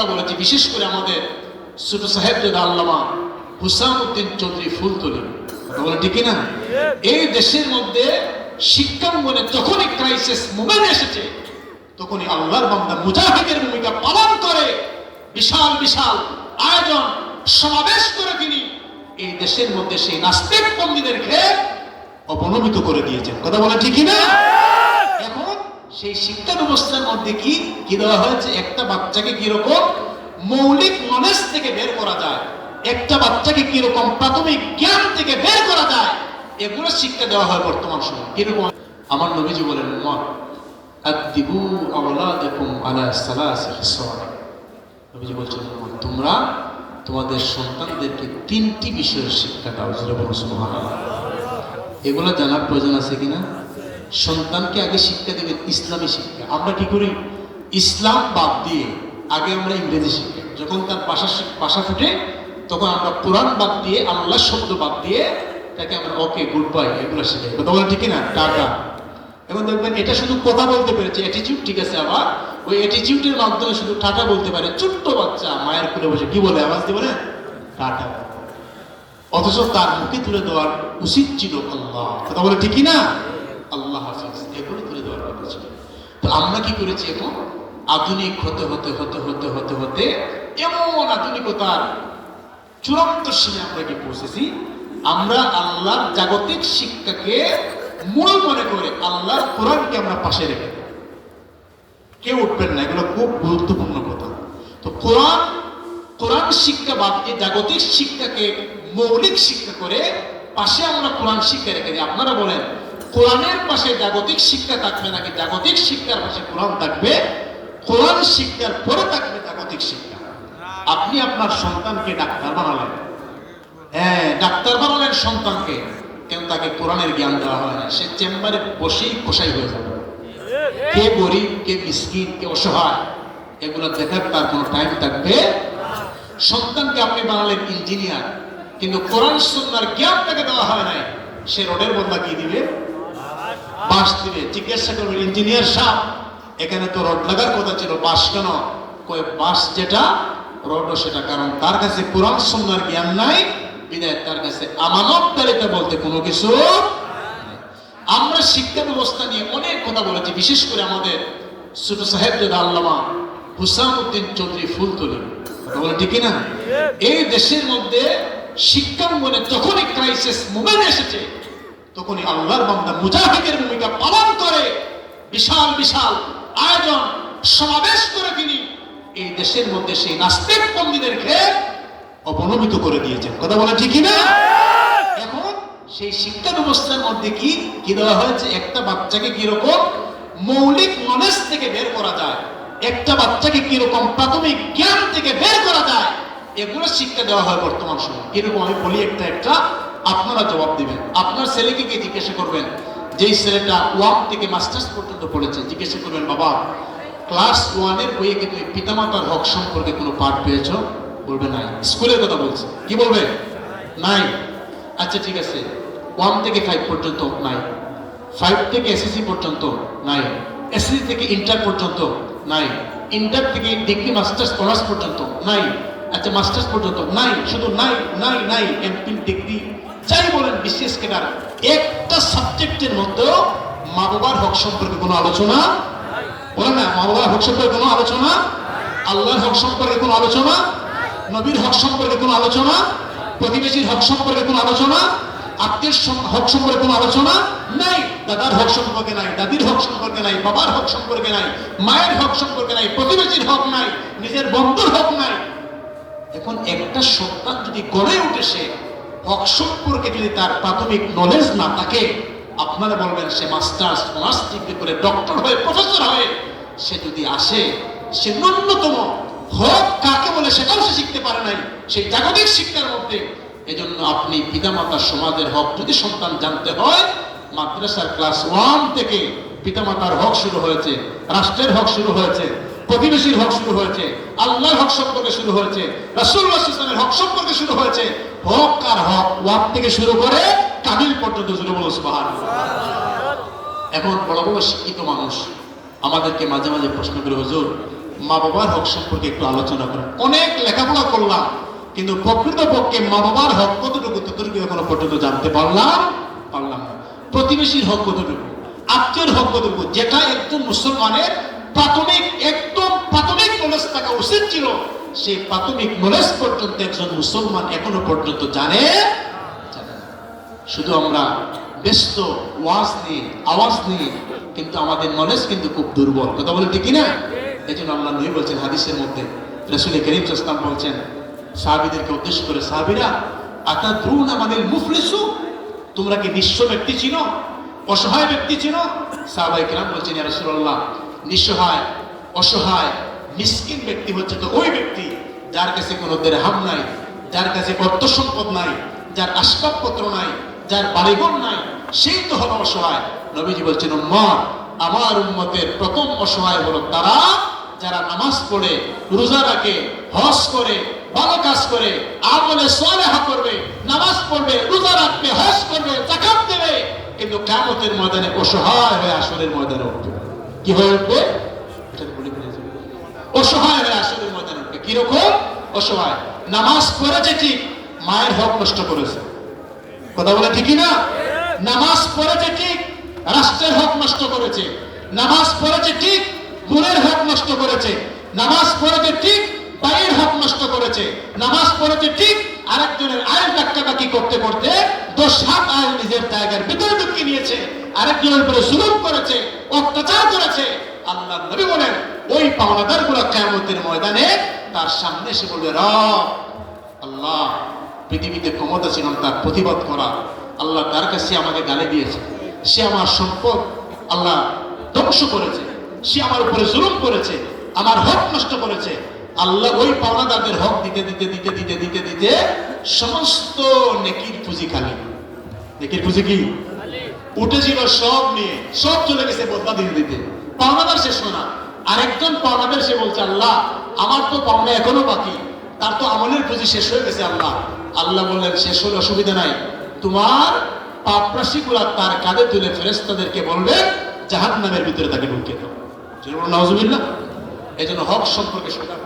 কথা বলেছি, বিশেষ করে আমাদের ছোট সাহেব জাদা আল্লামা হুসামউদ্দিন চৌধুরী ফুলতলি। কথা বলে ঠিক না এই দেশের মধ্যে শিক্ষাঙ্গনে যখনই ক্রাইসিস মোমেন্ট এসেছে, তখনই আল্লাহর বান্দা মুজাহিদের ভূমিকা পালন করে। বিশাল বিশাল আয়োজন, সমাবেশ করে তিনি এই দেশের মধ্যে সেই নাস্তিক পন্ডিদেরকে অবনমিত করে দিয়েছেন। কথা বলে ঠিকই না সেই শিক্ষা ব্যবস্থার মধ্যে কি? কি দেওয়া হয়েছে? একটা বাচ্চাকে কীরকম মৌলিক নলেজ থেকে বের করা যায়। একটা বাচ্চাকে কীরকম প্রাথমিক জ্ঞান থেকে বের করা যায়। এগুলো শিক্ষা দেওয়া হয় বর্তমান সময়। কীরকম? আমার নবীজি বলেন, মা আদিবু আওলাদাকুম আলা সালাসি খিসাল নবীজি বলছেন তোমরা তোমাদের সন্তানদেরকে তিনটি বিষয়ের শিক্ষা দাও। যেটা এগুলো জানার প্রয়োজন আছে কিনা? সন্তানকে আগে শিক্ষা দেবে, ইসলামী শিক্ষা। আমরা কি করি? ইসলাম বাদ দিয়ে আগে আমরা ইংরেজি শিক্ষা যখন তার শিখ- ভাষা ফুটে, তখন আমরা কোরআন বাদ দিয়ে আল্লাহ শব্দ বাদ দিয়ে তাকে আমরা ওকে গুড বাই এগুলো শিখাই। বলেন ঠিক না? টাটা। এবং দেখবেন এটা শুধু কথা বলতে পেরেছে অ্যাটিটিউড ঠিক আছে আবার? ওই অ্যাটিটিউডের মাধ্যমে শুধু টাটা বলতে পারে। ছোট্ট বাচ্চা মায়ের কোলে বসে কি বলে? আওয়াজ দিয়ে বলে টাটা। অথচ তার মুখে তুলে দেওয়ার উচিত ছিল আল্লাহ। কথা বলে ঠিকই না? আল্লাহ হাফিজ এগুলো তুলে দেওয়ার কথা ছিল। তো আমরা কি করেছি এখন? আধুনিক হতে হতে হতে হতে হতে হতে এমন আধুনিকতার চূড়ান্ত সীমে আমরা কি পৌঁছেছি। আমরা আল্লাহর জাগতিক শিক্ষাকে মূল মনে করে আল্লাহর কোরআনকে আমরা পাশে রেখে। কেউ উঠবেন না, এগুলো খুব গুরুত্বপূর্ণ কথা। তো কোরআন কোরআন শিক্ষা বাদ দিয়ে জাগতিক শিক্ষাকে মৌলিক শিক্ষা করে পাশে আমরা কোরআন শিক্ষা রেখে দিই। আপনারা বলেন কোরআনের পাশে জাগতিক শিক্ষা থাকবে নাকি জাগতিক শিক্ষার পাশে কোরআন থাকবে? কোরআন শিক্ষার পরে থাকবে জাগতিক শিক্ষা। আপনি আপনার সন্তানকে ডাক্তার বানালেন। হ্যাঁ ডাক্তার বানালেন সন্তানকে। কেন তাকে কোরআনের জ্ঞান দেওয়া হয় না? সে চেম্বারে বসেই কষাই হয়ে যাবে। কে গরিব, কে মিসকিন, কে অসহায়, এগুলো দেখার তার কোনো টাইম থাকবে? সন্তানকে আপনি বানালেন ইঞ্জিনিয়ার কিন্তু কোরআন, সুন্নার জ্ঞান তাকে দেওয়া হয় নাই। সে রোডের বদলা কি দিবে? বাঁশ দিবে। জিজ্ঞাসা করবে, ইঞ্জিনিয়ার সাহেব, এখানে তো রড লাগার কথা ছিল বাঁশ কেন? কয়ে যেটা রডও সেটা, কারণ তার কাছে কোরআন সুন্নার জ্ঞান নাই বিদায় তার কাছে বলতে কোনো কিছু আমরা শিক্ষা ব্যবস্থা নিয়ে অনেক কথা বলেছি, বিশেষ করে আমাদের ছোট সাহেব আল্লামা হুসামউদ্দিন চৌধুরী বলে ঠিক না এই দেশের মধ্যে শিক্ষাঙ্গনে যখনই ক্রাইসিস মোমেন্ট এসেছে তখনই আল্লাহর বান্দা মুজাহিদের ভূমিকা পালন করে। বিশাল বিশাল আয়োজন, সমাবেশ করে তিনি এই দেশের মধ্যে সেই নাস্তিক পন্ডিদেরকে অবনমিত করে দিয়েছেন। কথা বলে ঠিকই না এখন সেই শিক্ষা ব্যবস্থার মধ্যে কি কি দেওয়া হয়েছে? একটা বাচ্চাকে কীরকম মৌলিক নলেজ থেকে বের করা যায়? একটা বাচ্চাকে কীরকম প্রাথমিক জ্ঞান থেকে বের করা যায়? এগুলো শিক্ষা দেওয়া হয় বর্তমান সময়। কীরকম আমি বলি একটা একটা আপনারা জবাব দিবেন। আপনার ছেলেকে কি জিজ্ঞাসা করবেন, যেই ছেলেটা ওয়ান থেকে মাস্টার্স পর্যন্ত পড়েছে, জিজ্ঞাসা করবেন, বাবা, ক্লাস ওয়ানের বইয়ে কি তুমি পিতামাতার হক সম্পর্কে কোনো পাঠ পেয়েছ? বলবে, নাই। স্কুলের কথা বলছে। কি বলবে? নাই। আচ্ছা ঠিক আছে। ওয়ান থেকে ফাইভ পর্যন্ত নাই। ফাইভ থেকে এসএসসি পর্যন্ত নাই। এসএসসি থেকে ইন্টার পর্যন্ত নাই। ইন্টার থেকে ডিগ্রি, মাস্টার্স, অনার্স পর্যন্ত নাই। আচ্ছা মাস্টার্স পর্যন্ত নাই। শুধু নাই নাই নাই এমপি ডিগ্রি যাই বলেন বিশেষ কেনার একটা সাবজেক্টের মধ্যেও মা বাবার হক সম্পর্কে কোনো আলোচনা বলে না মা বাবার হক সম্পর্কে কোনো আলোচনা আল্লাহর হক সম্পর্কে কোনো আলোচনা নবীর হক সম্পর্কে কোনো আলোচনা প্রতিবেশীর হক সম্পর্কে কোনো আলোচনা আত্মীয় হক সম্পর্কে কোনো আলোচনা নাই দাদার হক সম্পর্কে নাই দাদির হক সম্পর্কে নাই বাবার হক সম্পর্কে নাই মায়ের হক সম্পর্কে নাই প্রতিবেশীর হক নাই নিজের বন্ধুর হক নাই এখন একটা সন্তান যদি গড়ে উঠে সে হক সম্পর্কে যদি তার প্রাথমিক নলেজ না থাকে, আপনারা বলবেন সে মাস্টার্স অনার্স ডিগ্রি করে ডক্টর হয়ে প্রফেসর হয়ে সে যদি আসে, সে ন্যূনতম হক কাকে বলে সেটাও সে শিখতে পারে নাই। সেই জাগতিক শিক্ষার মধ্যে। এজন্য আপনি পিতামাতার সমাজের হক যদি সন্তান জানতে হয়, মাদ্রাসার ক্লাস ওয়ান থেকে পিতামাতার হক শুরু হয়েছে, রাষ্ট্রের হক শুরু হয়েছে প্রতিবেশীর হক শুরু হয়েছে, আল্লাহর হক সম্পর্কে শুরু হয়েছে সাল্লাল্লাহু হক সম্পর্কে শুরু হয়েছে, হক আর হক ওয়াক থেকে শুরু করে কাবিল পর্যন্ত শুরু বলো সুবহানাল্লাহ। এখন বড় বড় শিক্ষিত মানুষ আমাদেরকে মাঝে মাঝে প্রশ্ন করে, হুজুর মা বাবার হক সম্পর্কে একটু আলোচনা করেন। অনেক লেখাপড়া করলাম, কিন্তু প্রকৃতপক্ষে মা বাবার হক কতটুকু ততটুকু এখনও পর্যন্ত জানতে পারলাম? পারলাম না। প্রতিবেশীর হক কতটুকু? আত্মীয়ের হক কতটুকু? যেটা একজন মুসলমানের প্রাথমিক, একদম প্রাথমিক নলেজ থাকা উচিত ছিল। সেই প্রাথমিক নলেজ পর্যন্ত একজন মুসলমান এখনও পর্যন্ত জানে শুধু আমরা ব্যস্ত, ওয়াজ নিয়ে, আওয়াজ নিয়ে, কিন্তু আমাদের নলেজ কিন্তু খুব দুর্বল। কথা বলে ঠিক না এই জন্য আল্লাহ নবী বলছেন হাদিসের মধ্যে, রসুল করিম সাস্তাম বলছেন, সাহাবিদেরকে উদ্দেশ্য করে, সাহাবিরা আতা দ্রুন আমাদের মুফলিসু? তোমরা কি নিঃস্ব ব্যক্তি চিনো অসহায় ব্যক্তি চিনো সাহাবাই কেরাম বলছেন রাসূলুল্লাহ নিঃসহায়, অসহায়, মিসকিন ব্যক্তি হচ্ছে তো ওই ব্যক্তি যার কাছে কোনো দেরহাম নাই, যার কাছে অর্থ সম্পদ নাই, যার আসবাবপত্র নাই, যার বাড়িঘর নাই, সেই তো হলো অসহায়। নবীজি বলছেন উম্মত আমার উম্মতের প্রথম অসহায় হলো তারা যারা নামাজ পড়ে, রোজা রাখে, হজ করে, ভালো কাজ করে, আমলে সলেহা করবে, নামাজ পড়বে, রোজা রাখবে, হজ করবে জাকাত দেবে। কিন্তু কিয়ামতের ময়দানে অসহায় হয়ে আসরের ময়দানে উঠবে। কি হয়ে উঠবে? অসহায় হয়ে আসরের ময়দানে উঠবে কীরকম? অসহায়। নামাজ পড়েছে ঠিক, মায়ের হক নষ্ট করেছে। কথা বলে ঠিকই না? নামাজ পড়েছে ঠিক, রাষ্ট্রের হক নষ্ট করেছে। নামাজ পড়েছে ঠিক বোনের হক নষ্ট করেছে। নামাজ পড়েছে ঠিক বাইয়ের হক নষ্ট করেছে। নামাজ পড়েছে ঠিক, আরেকজনের আয়ের ডাক্তাবাকি করতে করতে দশ হাত আয় নিজের জায়গার ভিতরে নিয়েছে আরেকজনের উপরে জুলুম করেছে, অত্যাচার করেছে। আল্লাহ নবী বলেন, ওই পাওনাদারগুলো কেমতের ময়দানে তার সামনে এসে বলবে আল্লাহ, পৃথিবীতে ক্ষমতা ছিলাম তার প্রতিবাদ করা। আল্লাহ তার কাছে আমাকে গালি দিয়েছে। সে আমার সম্পদ আল্লাহ ধ্বংস করেছে। সে আমার উপরে জুলুম করেছে, আমার হক নষ্ট করেছে। আল্লাহ ওই পাওনাদারদের হক দিতে দিতে দিতে দিতে দিতে দিতে সমস্ত নেকির পুঁজি খালি। নেকির পুঁজি কি? উঠেছিল সব নিয়ে, সব চলে গেছে বদলা দিয়ে দিতে। পাওনাদার শেষ না। আরেকজন পাওনাদার সে বলছে, আল্লাহ, আমার তো পাওনা এখনও বাকি। তার তো আমলের পুঁজি শেষ হয়ে গেছে, আল্লাহ। আল্লাহ বললেন, শেষ হলে অসুবিধা নাই। তোমার পাপরাশি গুলা তার কাঁধে তুলে ফেরেস্তাদেরকে বলবে জাহান নামের ভিতরে তাকে ঢুকিয়ে দাও। নজমিল্লা এই জন্য হক সম্পর্কে সজাগ